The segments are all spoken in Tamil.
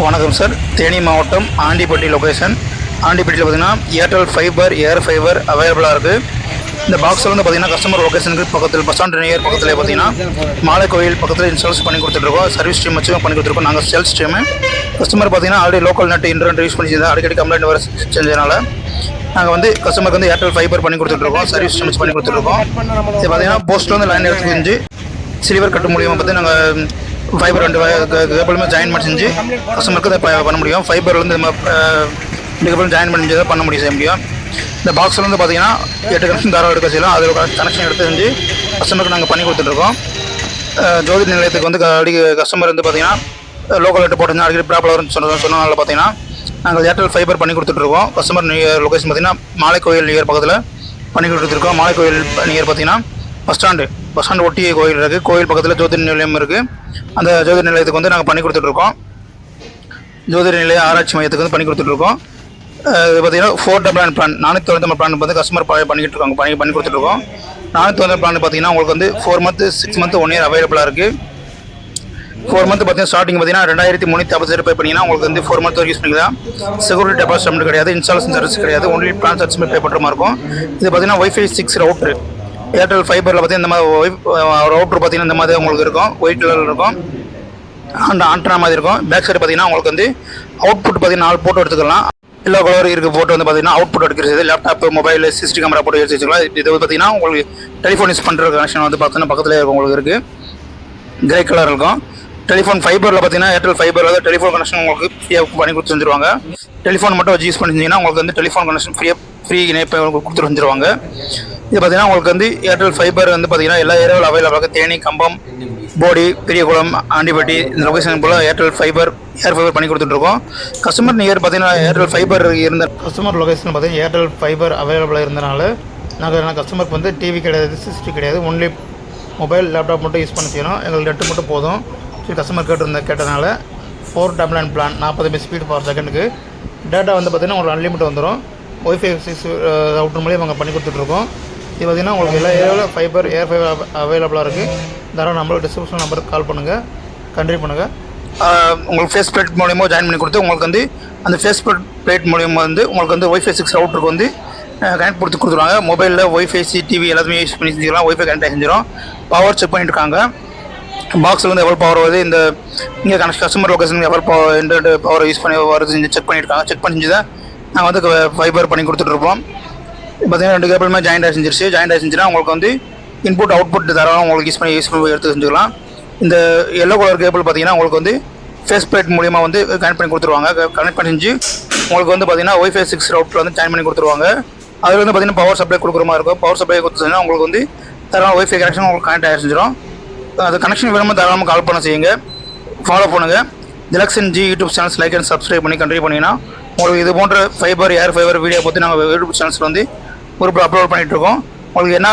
வணக்கம் சார். தேனி மாவட்டம் ஆண்டிப்பட்டி லொகேஷன் ஆண்டிப்பட்டியில் பார்த்தீங்கன்னா ஏர்டெல் ஃபைபர் ஏர் ஃபைபர் அவைலபிளாக இருக்குது இந்த பாக்ஸில் வந்து பார்த்தீங்கன்னா கஸ்டமர் லொகேஷனுக்கு பக்கத்தில் பஸ் ஸ்டாண்ட் நியர் பக்கத்தில் பார்த்தீங்கன்னா மாலை கோயில் பக்கத்தில் இன்ஸ்டால்ஸ் பண்ணி கொடுத்துட்ருக்கோம் சர்வீஸ் ஸ்ட்ரீம் வச்சு பண்ணி கொடுத்துருக்கோம் நாங்கள் சேல்ஸ் ஸ்ட்ரீமு கஸ்டமர் பார்த்தீங்கன்னா already local net internet use பண்ணி அடிக்கடி கம்ப்ளைண்ட் வர செஞ்சதுனால நாங்கள் வந்து கஸ்டமருக்கு வந்து ஏர்டெல் ஃபைபர் பண்ணி கொடுத்துட்ருக்கோம் சர்வீஸ் ஸ்ட்ரீம் வச்சு பண்ணி கொடுத்துட்ருக்கோம் இது பார்த்தீங்கன்னா போஸ்ட்டில் வந்து லைன் எடுத்து செஞ்சு சில்வர் கட்டு மூலியமாக பார்த்து நாங்கள் ஃபைபர் ரெண்டு கேபிளுமே ஜாயின் பண்ணி செஞ்சு கஸ்டமருக்கு இதை பண்ண முடியும். ஃபைபர்லேருந்து நம்ம அஹ், ஜாயின் பண்ணி செஞ்சு பண்ண முடியும் செய்ய முடியும். இந்த பாக்ஸில் வந்து பார்த்தீங்கன்னா எட்டு கனெக்ஷன் தாராளம் எடுக்க செய்யலாம். அதில் கனெக்ஷன் எடுத்து செஞ்சு கஸ்டமருக்கு நாங்கள் பண்ணி கொடுத்துட்ருக்கோம் ஜோதி நிலையத்துக்கு வந்து அடிக்க கஸ்டமர் வந்து பார்த்தீங்கன்னா லோக்கல் ரேட்டு போட்டுருந்தா அடிக்கடி ப்ராப்ளம் வரும்னு சொன்ன சொன்னனால பார்த்தீங்கன்னா நாங்கள் ஏர்டெல் ஃபைபர் பண்ணி கொடுத்துட்ருக்கோம் கஸ்டமர் நியர் லொக்கேஷன் பார்த்தீங்கன்னா மாலை கோயில் நியர் பக்கத்தில் பண்ணி கொடுத்துருக்கோம் மாலை கோயில் நியர் பார்த்தீங்கன்னா பஸ் ஸ்டாண்டு. பஸ் ஸ்டாண்டு ஒட்டி கோயில் இருக்குது கோயில் பக்கத்தில் ஜோதிர் நிலையம் இருக்குது அந்த ஜோதிர் நிலையத்துக்கு வந்து நாங்கள் பண்ணி கொடுத்துட்ருக்கோம் ஜோதிர் நிலைய ஆராய்ச்சி மையத்துக்கு வந்து பண்ணி கொடுத்துட்ருக்கோம் இது பார்த்தீங்கன்னா ஃபோர் டபுள் பிளான் நானூற்றி தொண்ணூற்றி பிளான் வந்து கஸ்டமர் பண்ணிக்கிட்டு இருக்காங்க பண்ணி பண்ணி கொடுத்துட்ருக்கோம் நானூற்றி தொண்ணூறு பிளான் பார்த்தீங்கன்னா உங்களுக்கு வந்து four month six month one year அவைலபிளாக இருக்குது ஃபோர் மந்த் பார்த்தீங்கன்னா ஸ்டார்டிங் பார்த்தீங்கன்னா ரெண்டாயிரத்தி முந்நூற்றி ஐம்பது ரூபாய் பண்ணிங்கன்னா உங்களுக்கு வந்து ஃபோர் மந்த் வரைக்கும் யூஸ் பண்ணிக்கலாம். செக்யூரிட்டி டெபாசிட் கிடையாது இன்ஸ்டாலேஷன் சர்வீஸ் கிடையாது. ஒன்லி பிளான் சார்ஜ் பே பண்ணுற மாதிரி இருக்கும். இது பார்த்தீங்கன்னா ஒய்ஃபை சிக்ஸ் ரவுட்ரு ஏர்டெல் ஃபைபரில் பார்த்தீங்கன்னா இந்த மாதிரி ரவுட்ரு பார்த்தீங்கன்னா இந்த மாதிரி உங்களுக்கு இருக்கும். ஒயிட் கலரில் இருக்கும். அந்த ஆண்டனா மாதிரி இருக்கும். பேக் சைடு பார்த்தீங்கன்னா உங்களுக்கு வந்து அவுட்புட் பார்த்தீங்கன்னா நாலு போட்டோ எடுத்துக்கலாம். எல்லா கலர் இருக்க ஃபோட்டோ வந்து பார்த்தீங்கன்னா அவுட்புட் எடுக்கிறது. Laptop mobile CCD camera photo எடுத்து வச்சுக்கலாம். இது பார்த்தீங்கன்னா உங்களுக்கு டெலிஃபோன் யூஸ் பண்ணுற கனெக்ஷன் வந்து பார்த்தீங்கன்னா பக்கத்தில் இருக்கும் உங்களுக்கு இருக்குது கிரே கலர் இருக்கும். டெலிஃபோன் ஃபைபரில் பார்த்தீங்கன்னா ஏர்டெல் ஃபைபரில் டெலிஃபோன் கனெக்ஷன் உங்களுக்கு ஃப்ரீயாக பண்ணி கொடுத்து வந்துருவாங்க டெலிஃபோன் மட்டும் வச்சு யூஸ் பண்ணிருந்தீங்கன்னா உங்களுக்கு வந்து டெலிஃபோன் கனெக்ஷன் ஃப்ரீயாக ஃப்ரீ இணைப்பை உங்களுக்கு கொடுத்துட்டு வந்துருவாங்க. இது பார்த்தீங்கன்னா உங்களுக்கு வந்து ஏர்டெல் ஃபைபர் வந்து பார்த்தீங்கன்னா எல்லா ஏரியாவில் அவைலபிளாக தேனி கம்பம் போடி பெரியகுளம் ஆண்டிப்பட்டி இந்த லொக்கேஷன் போல் ஏர்டெல் ஃபைபர் ஏர் ஃபைபர் பண்ணி கொடுத்துட்ருக்கோம் கஸ்டமர் நியர் பார்த்தீங்கன்னா ஏர்டெல் ஃபைபர் இருந்த கஸ்டமர் லொகேஷன் பார்த்தீங்கன்னா ஏர்டெல் ஃபைபர் அவைலபிளாக இருந்தனால நாங்கள் கஸ்டமருக்கு வந்து டிவி கிடையாது சிஸ்டி கிடையாது. ஒன்லி மொபைல் லேப்டாப் மட்டும் யூஸ் பண்ண செய்யணும். எங்களுக்கு நெட்டு மட்டும் போதும். சரி கஸ்டமர் கேட்டிருந்த கேட்டனால ஃபோர் டபுள் நைன் பிளான் நாற்பது எம்பி ஸ்பீட் ஃபார் செகண்டுக்கு டேட்டா வந்து பார்த்திங்கன்னா உங்களுக்கு அன்லிமிட் வந்துடும் ஒய்ஃபை சிக்ஸ் ரவுட்டர் மூலியம் நாங்கள் பண்ணி கொடுத்துட்ருக்கோம். இது பார்த்திங்கன்னா உங்களுக்கு எல்லா ஏரியாவில் ஃபைபர் ஏர் ஃபைபர் அவைலபிளாக இருக்குது தாராளம் நம்மளோட டிஸ்கிரிப்ஷன் நம்பருக்கு கால் பண்ணுங்கள் கண்டினியூ பண்ணுங்கள் உங்களுக்கு ஃபேஸ் பிளேட் மூலியமாக ஜாயின் பண்ணி கொடுத்து உங்களுக்கு வந்து அந்த ஃபேஸ் பிளேட் மூலியமாக வந்து உங்களுக்கு வந்து ஒய்ஃபை சிக்ஸ் ரவுட்டருக்கு வந்து கனெக்ட் கொடுத்து கொடுத்துருவாங்க. மொபைலில் ஒய்ஃபை டிவி எல்லாத்தையுமே யூஸ் பண்ணி செஞ்சுக்கலாம் ஒய்ஃபை கனெக்ட் செஞ்சிடும். பவர் செக் பண்ணிட்டு இருக்காங்க. பாக்ஸில் வந்து எவ்வளோ பவர் வருது இந்த இங்கே கனெக்ட் கஸ்டமர் லொக்கேஷன் எவ்வளோ பவர் இன்டர்நெட் பவர் யூஸ் பண்ணி வருது செக் பண்ணியிருக்காங்க செக் பண்ணி செஞ்சு தான் நாங்கள் வந்து ஃபைபர் பண்ணி கொடுத்துட்ருப்போம் பார்த்தீங்கன்னா ரெண்டு கேபிளுமே ஜாயிண்ட் ஆகி செஞ்சிருச்சு. ஜாயிண்ட் ஆகி செஞ்சுன்னா உங்களுக்கு வந்து இன்புட் அவுட்புட் தரலாம். உங்களுக்கு யூஸ் பண்ணி யூஸ் பண்ணி எடுத்து செஞ்சுக்கலாம். இந்த எல்லோ கலர் கேபிள் பார்த்தீங்கன்னா உங்களுக்கு வந்து ஃபேஸ் பிளேட் மூலியமாக வந்து கனெக்ட் பண்ணி கொடுத்துருவாங்க. கனெக்ட் பண்ணி செஞ்சு உங்களுக்கு வந்து பார்த்தீங்கன்னா ஒய்ஃபை சிக்ஸ் ரவுட்டில் வந்து ஜாயின் பண்ணி கொடுத்துருவாங்க. அதில் வந்து பார்த்தீங்கன்னா பவர் சப்ளை கொடுக்குற மாதிரி இருக்கும். பவர் சப்ளை கொடுத்துச்சுன்னா உங்களுக்கு வந்து தரலாம். ஒய்ஃபை கனெக்ஷன் உங்களுக்கு கனெக்ட் ஆகி செஞ்சிடும். அது கனெக்ஷன் வேணுமோ தாராளமாக கால் பண்ண செய்யுங்க. ஃபாலோ பண்ணுங்கள் Thilakshan ji YouTube channels like and subscribe பண்ணி கண்டினியூ பண்ணிங்கன்னா உங்களுக்கு இது போன்ற ஃபைபர் ஏர் ஃபைபர் வீடியோ பற்றி நாங்கள் யூடியூப் சேனல்ஸில் வந்து ஒரு அப்லோட் பண்ணிகிட்ருக்கோம் இருக்கோம் உங்களுக்கு என்ன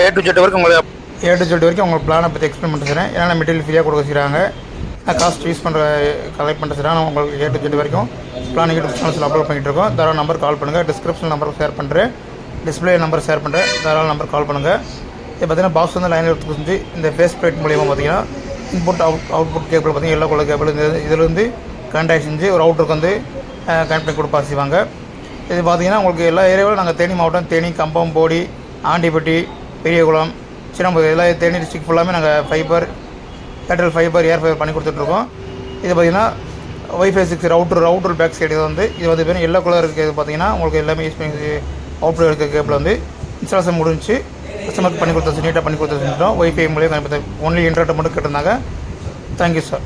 ஏ டு ஜெட் வரைக்கும் உங்களுக்கு ஏ டு ஜெட் வரைக்கும் உங்களுக்கு பிளானை பற்றி எக்ஸ்பிளைன் பண்ணுறேன் தரேன் என்னென்ன மெட்டீரியல் ஃப்ரீயாக கொடுக்க செய்கிறாங்க காஸ்ட் யூஸ் பண்ணுற கலெக்ட் பண்ண உங்களுக்கு ஏ டு ஜெட் வரைக்கும் பிளான் யூடியூப் சேனல்ஸில் அப்லோட் பண்ணிகிட்டு இருக்கோம் தாராள நம்பர் கால் பண்ணுங்கள் டிஸ்கிரிப்ஷன் நம்பர் ஷேர் பண்ணுறேன் டிஸ்பிளே நம்பர் ஷேர் பண்ணுறேன் தாராள நம்பர் கால் பண்ணுங்கள் இது பார்த்தீங்கன்னா பாக்ஸ் வந்து லைனில் எடுத்து செஞ்சு இந்த ஃபேஸ் பிளேட் மூலியமாக பார்த்தீங்கன்னா இன்புட் அவுட் அவுட்புட் கேபிள் பார்த்தீங்கன்னா எல்லோ கலர் கேபிள் இந்த இதிலிருந்து கனெக்ட் செஞ்சு ஒரு அவுட்டருக்கு வந்து கனெக்ட் பண்ணி கொடுப்பா செய்வாங்க இது பார்த்திங்கன்னா உங்களுக்கு எல்லா ஏரியாவிலும் நாங்கள் தேனி மாவட்டம் தேனி கம்பம் போடி ஆண்டிப்பட்டி பெரியகுளம் சின்னம்பு எல்லா தேனி டிஸ்ட்ரிக்ட் ஃபுல்லாமே நாங்கள் fibre Airtel fibre air fibre பண்ணி கொடுத்துட்ருக்கோம் இது பார்த்தீங்கன்னா wifi six router router back side வந்து இது வந்து பார்த்தீங்கன்னா எல்லோ கலர் இருக்கிறது பார்த்தீங்கன்னா உங்களுக்கு எல்லாமே யூஸ் பண்ணி அவுட்ரு இருக்க கேபிள் வந்து இன்ஸ்டாலேஷன் முடிஞ்சு கஸ்டமருக்கு பண்ணி கொடுத்து நீட்டாக பண்ணி கொடுத்து செஞ்சுட்டோம் ஒய்ஃபை மூலியம் ஒன்லி இன்டர்நெட் மட்டும் கேட்டிருந்தாங்க. Thank you sir